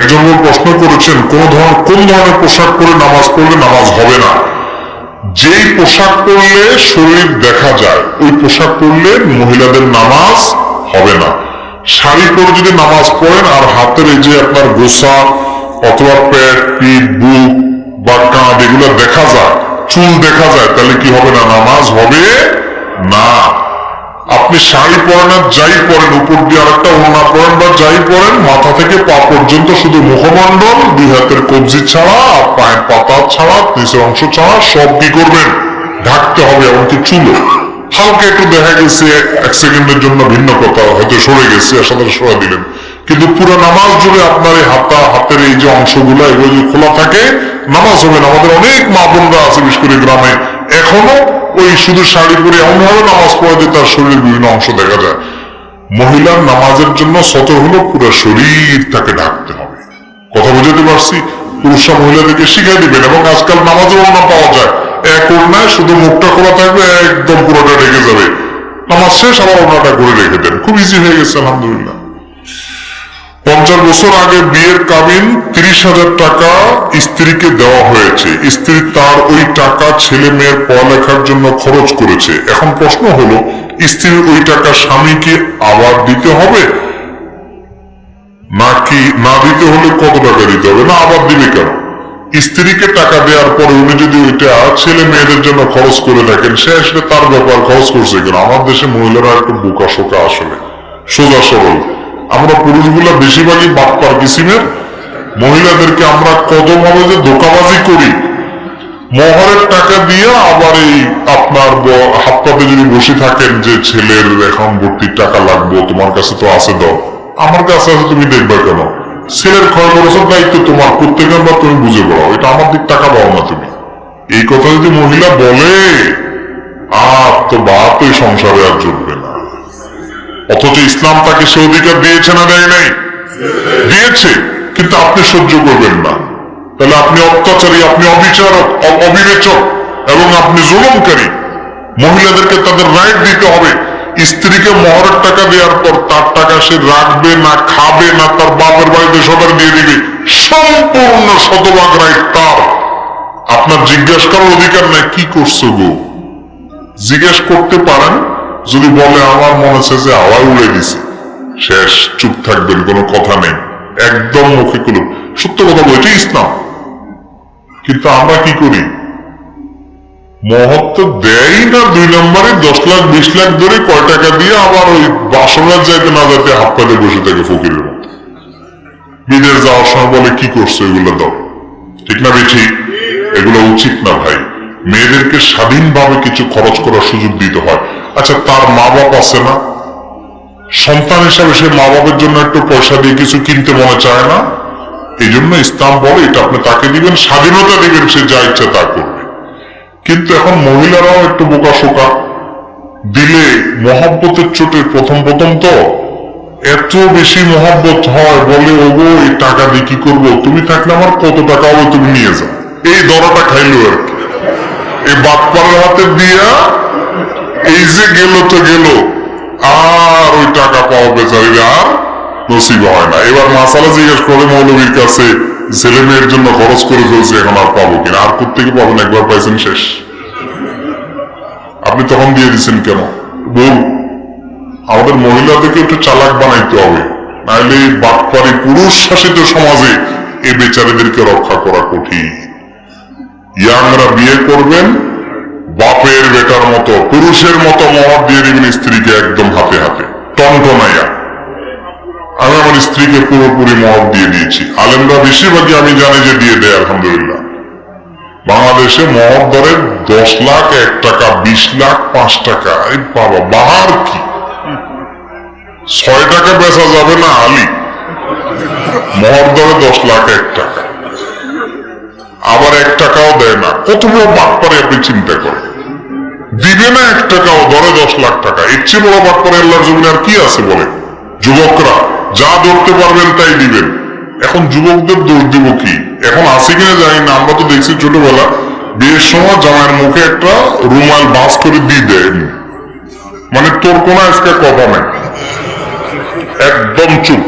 একজন প্রশ্ন করেছেন, কোন ধরনের কোন ধরনের পোশাক পরে নামাজ পড়লে নামাজ হবে না? যেই পোশাক পরলে শরীর দেখা যায়, ওই পোশাক পরলে মহিলাদের নামাজ হবে না। শাড়ি পরে যদি নামাজ পড়েন, আর হাতের এই যে আপনার গোসা, অথবা পেট পিঠ বুক বা কাঁধ, এগুলো দেখা যায়, চুল দেখা যায়, তাহলে কি হবে না? নামাজ হবে না। আপনি শাড়ি পরেন আর যাই পরেন, উপর দিয়ে আরেকটা ওড়না পরেন বা যাই পরেন, মাথা থেকে পা পর্যন্ত শুধু মুখমণ্ডল, দুই হাতের কবজি ছাড়া আর পায়ের পাতা ছাড়া, নিচের অংশ ছাড়া, সব কি করবেন? ঢাকতে হবে এমনকি চুলো। হালকা একটু দেখা গেছে, এক সেকেন্ডের জন্য ভিন্ন কথা, হয়তো সরে গেছে আর সাথে সরা দিলেন। কিন্তু পুরো নামাজ জুড়ে আপনার এই হাতা, হাতের এই যে অংশগুলো, এগুলো যদি খোলা থাকে, নামাজ হবে না। আমাদের অনেক মা বোনরা আছে, বিশেষ করে গ্রামে, এখনও ওই শুধু শাড়ি পরে এমনভাবে নামাজ পড়ে যে তার শরীরের বিভিন্ন অংশ দেখা যায়। মহিলার নামাজের জন্য সত হলো পুরো শরীর তাকে ঢাকতে হবে। কথা বুঝাতে পারছি? পুরুষরা মহিলাদেরকে শিখাই দিবেন এবং আজকাল নামাজের ওড়না পাওয়া যায়। এক ওড়নায় শুধু মুখটা খোলা থাকবে, একদম পুরোটা ঢেকে যাবে। নামাজ শেষ, আবার ওড়নাটা করে রেখে দেন। খুব ইজি হয়ে গেছে, আলহামদুলিল্লাহ। পঞ্চাশ বছর আগে বিয়ের কাবিন তিরিশ হাজার টাকা স্ত্রীকে দেওয়া হয়েছে। স্ত্রী তার ওই টাকা ছেলে মেয়ের পড়ালেখার জন্য খরচ করেছে। এখন প্রশ্ন হলো, স্ত্রীর ওই টাকা স্বামীকে আবার দিতে হবে? নাকি না দিতে হলে কত টাকা দিতে হবে? না, আবার দিবে কেন? স্ত্রীকে টাকা দেওয়ার পরে উনি যদি ওইটা ছেলে মেয়েদের জন্য খরচ করে থাকেন সে আসলে তার ব্যাপার খরচ করছে কেন? আমার দেশে মহিলারা একটু বোকা শোকা আসলে। সোজা সরল। আমরা পুরুষগুলা বেশিরভাগই বাপ্পার কিসিমের মহিলাদেরকে আমরা কতভাবে যে ধোকাবাজি করি মহরের টাকা দিয়ে আবার এই আপনার হাত পাতে যদি বসে থাকেন যে ছেলের এখন ভর্তির টাকা লাগবে, তোমার কাছে তো আছে দাও। আমার কাছে আছে, তুমি দেখবে কেন? ছেলের ক্ষয় খরচের দায়িত্ব তোমার, প্রত্যেকের বা তুমি বুঝে পড়াও। এটা আমার দিক টাকা পাও না তুমি। এই কথা যদি মহিলা বলে, আর তো বাপ এই সংসারে আর না। অথচ ইসলাম তাকে সে অধিকার দিয়েছে না দেয় নাই? দিয়েছে, কিন্তু আপনি সহ্য করবেন না। তাহলে আপনি অত্যাচারী, আপনি অবিচারক অবিবেচক এবং আপনি জুলুমকারী। মহিলাদেরকে তাদের রাইট দিতে হবে। স্ত্রীকে মহরের টাকা দেওয়ার পর তার টাকা সে রাখবে না, খাবে না, তার বাপের বাড়িতে সবার দিয়ে দিবে। সম্পূর্ণ শতভাগ রাইট তার। আপনার জিজ্ঞাসা করার অধিকার নাই, কি করছ গো? জিজ্ঞেস করতে পারেন যদি বলে আমার মনে হচ্ছে যে হাওয়ায় উড়ে দিছে শেষ চুপ থাকবেন, কোনো কথা নেই। একদম মুখে কুলুপ। সত্য কথা বলছি, ইসলাম। কিন্তু আমরা কি করি? মহত্ব দেয় না দুই নম্বরে, দশ লাখ, বিশ লাখ ধরে কয় টাকা দিয়ে আবার ওই বাসনার যাইতে না যাইতে হাত পাতে বসে থাকে ফকিরের মতো। বিদেশ যাওয়ার সময় বলে, কি করছ এগুলো দাও? ঠিক না বেঠি? এগুলো উচিত না ভাই। মেয়েদেরকে স্বাধীনভাবে কিছু খরচ করার সুযোগ দিতে হয়। আচ্ছা তার মা বাপ আছে না? সন্তান হিসাবে সে মা বাবার জন্য একটু পয়সা দিয়ে কিছু কিনতে মনে চায় না? এই জন্য ইসলাম বলে, এটা আপনি তাকে দিবেন, স্বাধীনতা দিবেন, সে যা ইচ্ছা তা করবে। কিন্তু এখন মহিলারাও একটু বোকা শোকা। দিলে মহাব্বতের চোটে প্রথম প্রথম তো এত বেশি মহাব্বত হয়, বলে, ওগো, এই টাকা দিয়ে কি করব? তুমি থাকলে আমার কত টাকা হবে, তুমি নিয়ে যাও। এই দরাটা খাইলো আর কি। এই বাটপাড়ার হাতে দিয়া এই যে গেল তো গেল। আর ওই টাকা পাওয়া আর নসিব হয় না। এবার মাসালা জিজ্ঞেস করে মৌলবীর কাছে, ছেলে মেয়ের জন্য খরচ করে এখন আর পাবো কিনা? আর কোথেকে পাবেন? একবার পাইছেন শেষ। আপনি তখন দিয়ে দিচ্ছেন কেন? বল আমাদের মহিলাদেরকে একটু চালাক বানাইতে হবে। নাহলে পুরুষ শাসিত সমাজে এই বেচারিদেরকে রক্ষা করা কঠিন। ইয়াংরা বিয়ে করবেন বাপের বেটার মতো, পুরুষের মতো মহর দিয়ে দিবেন স্ত্রীকে একদম হাতে হাতে। টনটনাইয়া। আমি আমার স্ত্রীকে পুরোপুরি মহৎ দিয়ে দিয়েছি। আলেমরা বেশিরভাগই আমি জানি যে দিয়ে দেয়, আলহামদুলিল্লাহ। বাংলাদেশে মহর দরে দশ লাখ, এক টাকা, বিশ লাখ, পাঁচ টাকা। এই বাবা, বাহার কি? ছয় টাকা বেচা যাবে না, আলি? মহর দরে দশ লাখ, এক টাকা। আবার এক টাকাও দেয় না। কত বড় বাদ পারে আপনি চিন্তা করেন? দিবে না এক টাকাও ধরে দশ লাখ টাকা। এর চেয়ে বড় বাদ করে আল্লাহর জমিনে আর কি আছে বলে? যুবকরা, যা ধরতে পারবেন তাই দিবেন। এখন যুবকদের দোষ দিব কি? এখন আছে কিনা জানি না, আমরা তো দেখছি ছোটবেলা। বিয়ের সময় জামাইয়ের মুখে একটা রুমাল বাস করে দিয়ে দেয়। মানে তোর কোনো আজকে কথা নেই একদম চুপ।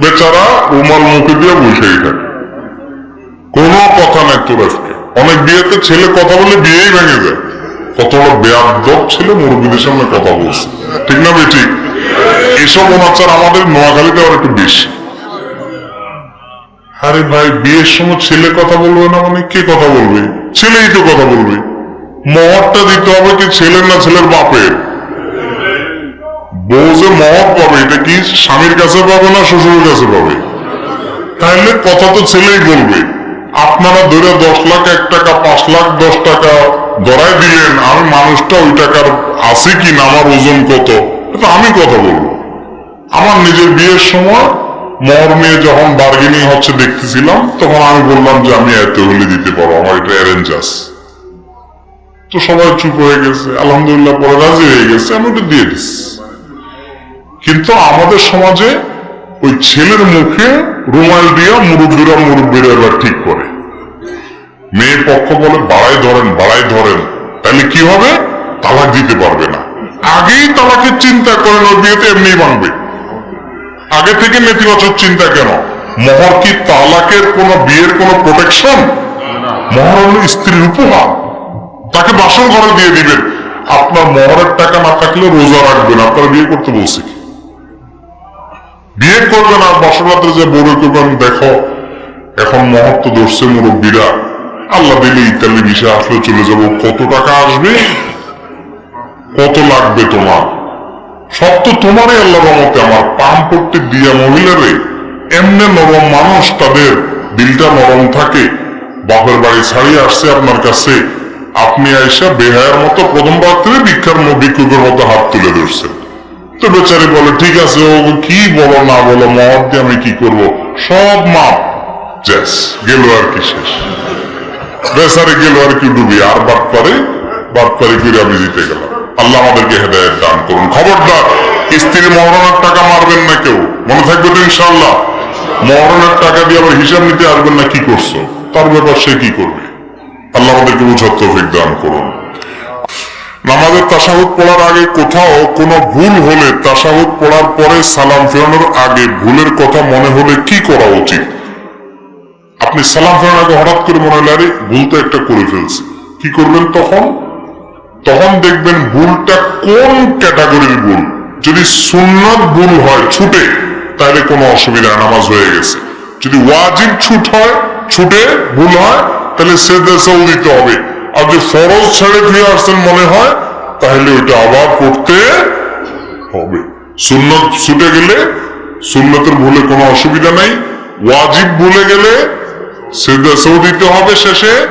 বেচারা রুমাল মুখে দিয়ে বসেই থাকে। কোনো কথা নাই তোর আজকে। অনেক বিয়েতে ছেলে কথা বলে বিয়েই ভেঙে যায়। কত বড় ছেলে মুরব্বীদের সামনে কথা বলছে। ঠিক না বে ঠিক এসব অনাচার আমাদের নোয়াখালীতে আবার একটু বেশি। আরে ভাই, বিয়ের সময় ছেলে কথা বলবে না মানে কে কথা বলবে? ছেলেই তো কথা বলবে। মহরটা দিতে হবে কি ছেলের না ছেলের বাপের? বউ যে মহর পাবে, এটা কি স্বামীর কাছে পাবে না শ্বশুরের কাছে পাবে? তাহলে কথা তো ছেলেই বলবে। আপনারা ধরে দশ লাখ, এক টাকা, পাঁচ লাখ, দশ টাকা ধরাই দিলেন, আমি মানুষটা ওই টাকার আছে কি না, আমার ওজন কত? এটা আমি কথা বলব। আমার নিজের বিয়ের সময় মর মেয়ে যখন বার্গেনিং হচ্ছে দেখতেছিলাম, তখন আমি বললাম যে, আমি এত হলে দিতে পারব, আমার এটা অ্যারেঞ্জ আছে। তো সবাই চুপ হয়ে গেছে, আলহামদুলিল্লাহ পরে রাজি হয়ে গেছে, আমি ওটা দিয়ে দিচ্ছি কিন্তু আমাদের সমাজে ওই ছেলের মুখে রুমাল দিয়া মুরব্বীরা মুরব্বীরা এবার ঠিক করে। মেয়ে পক্ষ বলে বাড়াই ধরেন বাড়াই ধরেন, তাহলে কি হবে? তালাক দিতে পারবে না। আগেই তালাকের চিন্তা করেন ওই বিয়েতে এমনি ভাঙবে আগে থেকে নেতিবাচক চিন্তা কেন? মহর কি তালাকের কোন বিয়ের কোন প্রোটেকশন মহর হলো স্ত্রীর উপহার। তাকে বাসন ঘরে দিয়ে দিবেন। আপনার মহরের টাকা না থাকলে রোজা রাখবেন। আপনার বিয়ে করতে বলছি কি? বিয়ে করবেন আর বাসন রাত্রে যে বড় করবেন দেখো, এখন মহর তো ধরছে মুরব্বীরা। আল্লাহ দিলে ইতালি বিষে আসলে চলে যাব। কত টাকা আসবে? কত লাগবে তোমার? সব তো তোমারই আল্লাহ রহমতে। আমার পাম করতে দিয়া মহিলারে, এমনি নরম মানুষ তাদের দিলটা নরম থাকে। বাপের বাড়ি ছাড়িয়ে আসছে আপনার কাছে। আপনি আইসা বেহায়ের মতো প্রথম রাত্রে ভিক্ষার ভিক্ষুকের মতো হাত তুলে ধরছেন। তো বেচারি বলে, ঠিক আছে, ও কি বলো না বলো দিয়ে আমি কি করব? সব মাপ। জ্যাস, গেল আর কি শেষ। বেচারে গেল আর কি ডুবি আর বাদ পারে বাদ পারে করে আমি জিতে গেলাম। আল্লাহ আমাদেরকে হেদায়ত দান করুন। খবরদার স্ত্রীর মহরণের টাকা মারবেন না কেউ। মনে থাকবে তো ইনশাল্লাহ মহরণের টাকা দিয়ে আবার হিসাব নিতে আসবেন না, কি করছ? তার ব্যাপার সে কি করবে? আল্লাহ আমাদেরকে বুঝার তৌফিক দান করুন। নামাজের তাসাহুদ পড়ার আগে কোথাও কোনো ভুল হলে, তাসাহুদ পড়ার পরে সালাম ফেরানোর আগে ভুলের কথা মনে হলে কি করা উচিত? আপনি সালাম ফেরানোর আগে হঠাৎ করে মনে হলে, আরে একটা করে ফেলছি। কি করবেন তখন? তখন দেখবেন ভুলটা কোন ক্যাটাগরির ভুল? যদি সুন্নত ভুল হয়, ছুটে, তাহলে কোনো অসুবিধা নামাজ হয়ে গেছে। যদি ওয়াজিব ছুট হয়, ছুটে, ভুল হয়, তাহলে সে দেশেও দিতে হবে। আর যদি ফরজ ছেড়ে ফিরে আসছেন মনে হয়, তাহলে ওইটা আবার করতে হবে। সুন্নত ছুটে গেলে, সুন্নতের ভুলে কোনো অসুবিধা নেই। ওয়াজিব ভুলে গেলে সে দেশেও দিতে হবে শেষে।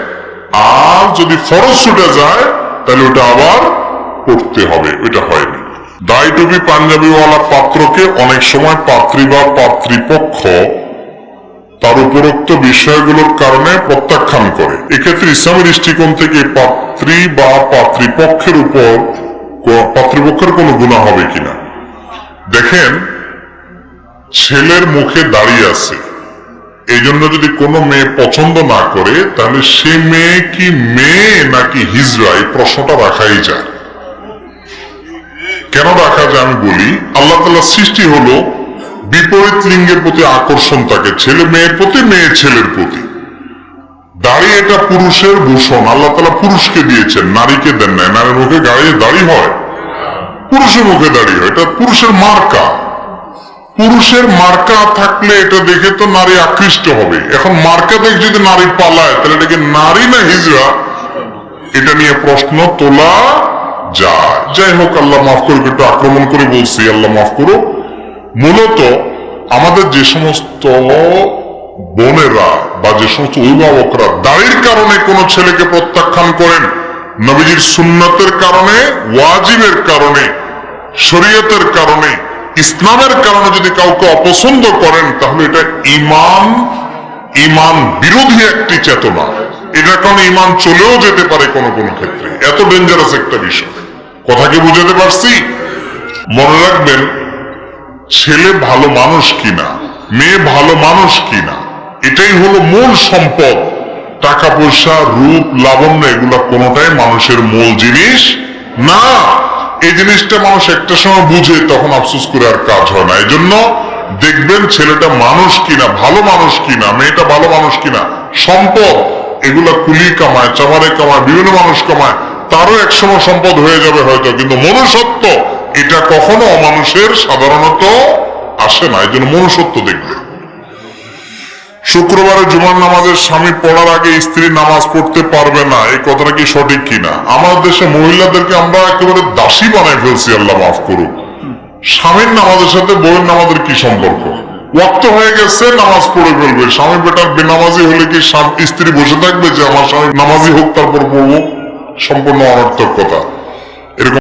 আর যদি ফরজ ছুটে যায়, তাহলে ওটা আবার পড়তে হবে। হয়নি। দায় টুপি পাঞ্জাবিওয়ালা পাত্রকে অনেক সময় পাত্রী বা পাত্রীপক্ষ তার উপরোক্ত বিষয়গুলোর কারণে প্রত্যাখ্যান করে। এক্ষেত্রে ইসলামী দৃষ্টিকোণ থেকে পাত্রী বা পাত্রীপক্ষের উপর পাত্রীপক্ষের কোনো গুণা হবে কিনা? দেখেন, ছেলের মুখে দাঁড়িয়ে আছে। এই যদি কোনো মেয়ে পছন্দ না করে, তাহলে সে মেয়ে কি মেয়ে নাকি হিজড়া এই প্রশ্নটা রাখাই যায়। কেন রাখা যায় আমি বলি, আল্লাহ তালা সৃষ্টি হলো বিপরীত লিঙ্গের প্রতি আকর্ষণ থাকে ছেলে মেয়ের প্রতি, মেয়ে ছেলের প্রতি। দাড়ি এটা পুরুষের ভূষণ, আল্লাহ তালা পুরুষকে দিয়েছেন, নারীকে দেন নাই। নারীর মুখে গাড়িয়ে দাড়ি হয়, পুরুষের মুখে দাড়ি হয়, এটা পুরুষের মার্কা। পুরুষের মার্কা থাকলে এটা দেখে তো নারী আকৃষ্ট হবে। এখন মার্কা দেখে যদি নারী পালায়, তাহলে এটাকে নারী না হিজড়া? এটা নিয়ে প্রশ্ন তোলা যায়। যাই হোক, আল্লাহ মাফ করুক, একটু আক্রমণ করে বলছি, আল্লাহ মাফ করুক। মূলত আমাদের যে সমস্ত বোনেরা বা যে সমস্ত অভিভাবকরা দাড়ির কারণে কোনো ছেলেকে প্রত্যাখ্যান করেন, নবীজির সুন্নতের কারণে, ওয়াজিবের কারণে, শরীয়তের কারণে ইসলামের কারণে যদি কাউকে অপছন্দ করেন, তাহলে এটা ইমান ইমান বিরোধী একটি চেতনা। এটার কারণে ইমান চলেও যেতে পারে কোনো কোনো ক্ষেত্রে। এত ডেঞ্জারাস একটা বিষয়। কথা কি বুঝাতে পারছি? মনে রাখবেন, ছেলে ভালো মানুষ কিনা, মেয়ে ভালো মানুষ কিনা, এটাই হলো মূল সম্পদ। টাকা পয়সা রূপ, লাবণ্য, এগুলা কোনোটাই মানুষের মূল জিনিস না। এই জিনিসটা মানুষ একটা সময় বুঝে, তখন আফসোস করে আর কাজ হয় না। এই জন্য দেখবেন ছেলেটা মানুষ কিনা, ভালো মানুষ কিনা, মেয়েটা ভালো মানুষ কিনা, সম্পদ, এগুলা কুলি কামায়, চামারে কামায়, বিভিন্ন মানুষ কামায়, তারও একসময় সম্পদ হয়ে যাবে হয়তো, কিন্তু মনুষ্যত্ব, এটা কখনো অমানুষের সাধারণত আসে না। এই জন্য মনুষ্যত্ব দেখবে শুক্রবারে জুমার নামাজের স্বামী পড়ার আগে স্ত্রী নামাজ পড়তে পারবে না। এই কথাটা কি সঠিক কিনা? আমার দেশে মহিলাদেরকে আমরা একেবারে দাসী বানাই ফেলছি, আল্লাহ মাফ করুক। স্বামীর নামাজের সাথে বউয়ের নামাজের কি সম্পর্ক? ওয়াক্ত হয়ে গেছে, নামাজ পড়ে ফেলবে। স্বামী বেটার বেনামাজি হলে কি স্ত্রী বসে থাকবে যে, আমার স্বামী নামাজি হোক, তারপর পড়ব সম্পূর্ণ অনর্থক কথা।